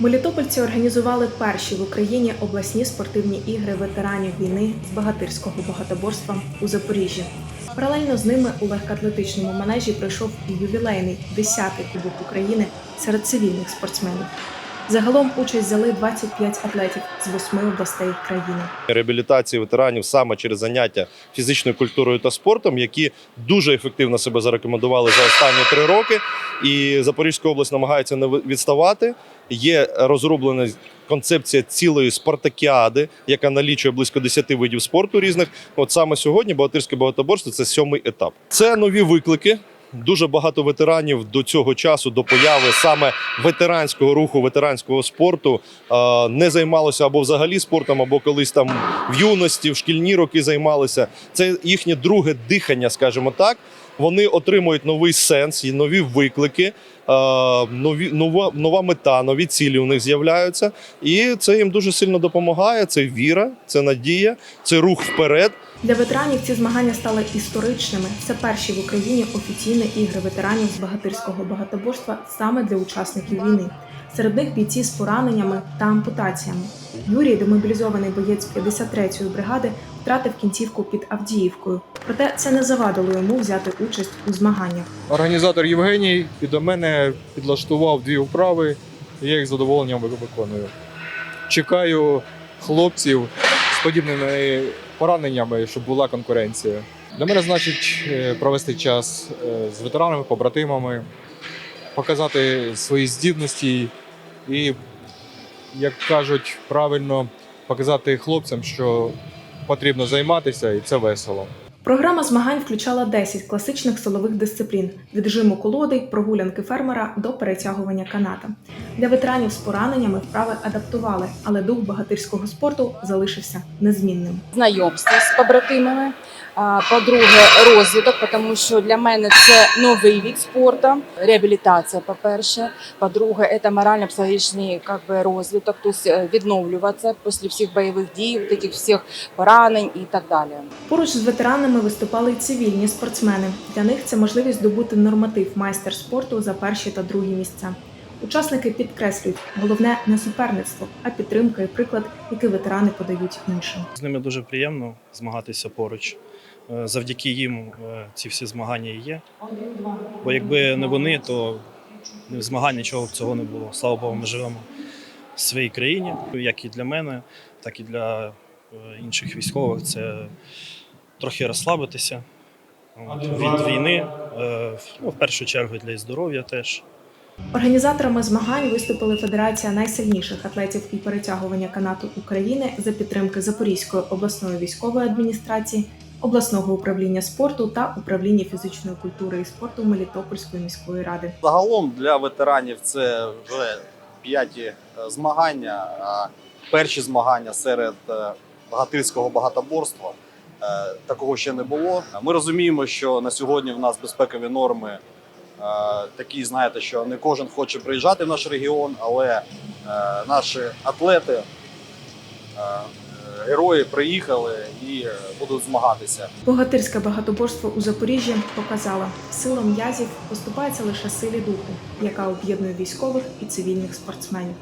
Мелітопольці організували перші в Україні обласні спортивні ігри ветеранів війни з багатирського багатоборства у Запоріжжі. Паралельно з ними у легкоатлетичному манежі пройшов і ювілейний 10-й Кубок України серед цивільних спортсменів. Загалом участь взяли 25 атлетів з восьми областей країни. реабілітації ветеранів саме через заняття фізичною культурою та спортом, які дуже ефективно себе зарекомендували за останні три роки. І Запорізька область намагається не відставати. Є розроблена концепція цілої спартакіади, яка налічує близько 10 видів спорту різних. От саме сьогодні богатирське багатоборство це сьомий етап. Це нові виклики. Дуже багато ветеранів до цього часу, до появи саме ветеранського руху, ветеранського спорту не займалося або взагалі спортом, або колись там в юності, в шкільні роки займалися. Це їхнє друге дихання, скажімо так. Вони отримують новий сенс і нові виклики, е, нові нова, нова мета, нові цілі у них з'являються, і це їм дуже сильно допомагає. Це віра, це надія, це рух вперед. Для ветеранів ці змагання стали історичними. Це перші в Україні офіційні ігри ветеранів з багатирського багатоборства саме для учасників війни. Серед них бійці з пораненнями та ампутаціями. Юрій, демобілізований боєць 53-ї бригади, втратив кінцівку під Авдіївкою. Проте це не завадило йому взяти участь у змаганнях. Організатор Євгеній і мене підлаштував дві вправи, і я їх з задоволенням виконую. Чекаю хлопців з подібними пораненнями, щоб була конкуренція. Для мене значить е, провести час е, з ветеранами, побратимами, показати свої здібності і, як кажуть правильно, показати хлопцям, що потрібно займатися, і це весело. Програма змагань включала 10 класичних силових дисциплін: від жиму колоди, прогулянки фермера до перетягування каната. Для ветеранів з пораненнями вправи адаптували, але дух багатирського спорту залишився незмінним. знайомство з побратимами. По-друге, розвиток, тому що для мене це новий від спорту, реабілітація, по-перше. По-друге, це морально-психологічний как би, розвиток, тобто відновлюватися після всіх бойових дій, таких всіх поранень і так далі. Поруч з ветеранами виступали й цивільні спортсмени. Для них це можливість здобути норматив майстер спорту за перші та другі місця. Учасники підкреслюють, головне не суперництво, а підтримка і приклад, який ветерани подають іншим. З ними дуже приємно змагатися поруч. Е, Завдяки їм е, ці всі змагання і є. Бо якби не вони, то змагань нічого б цього не було. Слава Богу, ми живемо в своїй країні. Як і для мене, так і для е, інших військових. Це трохи розслабитися від війни, ну, в першу чергу для здоров'я теж. Організаторами змагань виступили Федерація найсильніших атлетів і перетягування канату України за підтримки Запорізької обласної військової адміністрації, обласного управління спорту та управління фізичної культури і спорту Мелітопольської міської ради. Загалом для ветеранів це вже п'яті е, змагання, перші змагання серед е, багатирського багатоборства. Е, Такого ще не було. Ми розуміємо, що на сьогодні в нас безпекові норми е, такі, знаєте, що не кожен хоче приїжджати в наш регіон, але е, наші атлети, е, герої приїхали і будуть змагатися. Богатирське багатоборство у Запоріжжі показало, сила м'язів поступається лише силі духу, яка об'єднує військових і цивільних спортсменів.